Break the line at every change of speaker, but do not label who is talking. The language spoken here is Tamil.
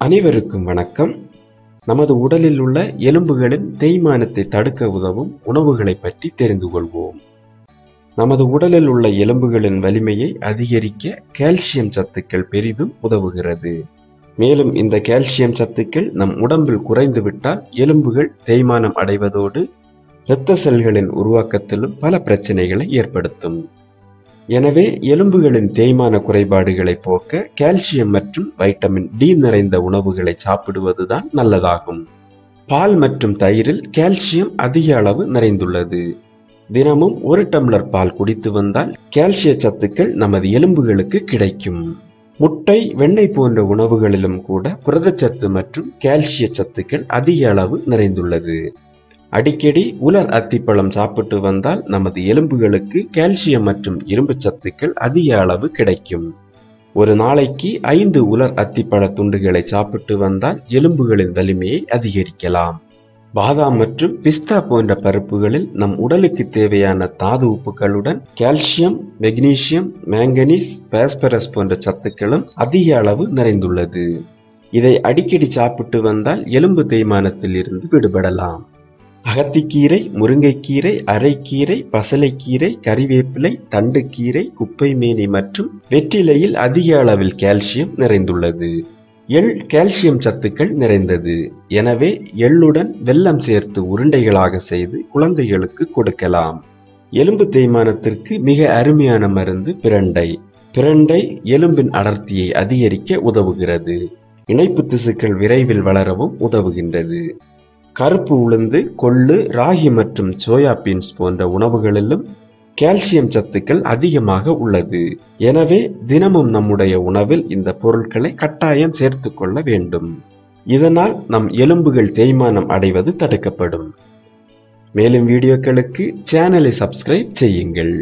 அனைவருக்கும் வணக்கம். நமது உடலில் உள்ள எலும்புகளின் தேய்மானத்தை தடுக்க உதவும் உணவுகளைப் பற்றி தெரிந்து கொள்வோம். நமது உடலில் உள்ள எலும்புகளின் வலிமையை அதிகரிக்க கால்சியம் சத்துக்கள் பெரிதும் உதவுகிறது. மேலும் இந்த கால்சியம் சத்துக்கள் நம் உடம்பில் குறைந்துவிட்டால் எலும்புகள் தேய்மானம் அடைவதோடு இரத்த செல்களின் உருவாக்கத்திலும் பல பிரச்சனைகளை ஏற்படுத்தும். எனவே எலும்புகளின் தேய்மான குறைபாடுகளை போக்க கால்சியம் மற்றும் வைட்டமின் டி நிறைந்த உணவுகளை சாப்பிடுவதுதான் நல்லதாகும். பால் மற்றும் தயிரில் கால்சியம் அதிக அளவு நிறைந்துள்ளது. தினமும் ஒரு டம்ளர் பால் குடித்து வந்தால் கால்சிய சத்துக்கள் நமது எலும்புகளுக்கு கிடைக்கும். முட்டை வெண்ணெய் போன்ற உணவுகளிலும் கூட புரதச்சத்து மற்றும் கால்சிய சத்துக்கள் அதிக அளவு நிறைந்துள்ளது. அடிக்கடி உலர் அத்திப்பழம் சாப்பிட்டு வந்தால் நமது எலும்புகளுக்கு கால்சியம் மற்றும் இரும்பு சத்துக்கள் அதிக அளவு கிடைக்கும். ஒரு நாளைக்கு ஐந்து உலர் அத்திப்பழ துண்டுகளை சாப்பிட்டு வந்தால் எலும்புகளின் வலிமையை அதிகரிக்கலாம். பாதாம் மற்றும் பிஸ்தா போன்ற பருப்புகளில் நம் உடலுக்கு தேவையான தாது உப்புகளுடன் கால்சியம் மெக்னீசியம் மேங்கனீஸ் பாஸ்பரஸ் போன்ற சத்துக்களும் அதிக அளவு நிறைந்துள்ளது. இதை அடிக்கடி சாப்பிட்டு வந்தால் எலும்பு தேய்மானத்தில் இருந்து விடுபடலாம். அகத்திக்கீரை முருங்கைக்கீரை அரைக்கீரை பசலைக்கீரை கறிவேப்பிலை தண்டுக்கீரை குப்பைமேனி மற்றும் வெற்றிலையில் அதிக அளவில் கால்சியம் நிறைந்துள்ளது. எள் கால்சியம் சத்துக்கள் நிறைந்தது. எனவே எள்ளுடன் வெல்லம் சேர்த்து உருண்டைகளாக செய்து குழந்தைகளுக்கு கொடுக்கலாம். எலும்பு தேய்மானத்திற்கு மிக அருமையான மருந்து பிரண்டை. பிரண்டை எலும்பின் அடர்த்தியை அதிகரிக்க உதவுகிறது. இணைப்பு திசுக்கள் விரைவில் வளரவும் உதவுகின்றது. கருப்பு உளுந்து கொள்ளு ராகி மற்றும் சோயா பீன்ஸ் போன்ற உணவுகளிலும் கால்சியம் சத்துக்கள் அதிகமாக உள்ளது. எனவே தினமும் நம்முடைய உணவில் இந்த பொருட்களை கட்டாயம் சேர்த்து கொள்ள வேண்டும். இதனால் நம் எலும்புகள் தேய்மானம் அடைவது தடுக்கப்படும். மேலும் வீடியோக்களுக்கு சேனலை சப்ஸ்கிரைப் செய்யுங்கள்.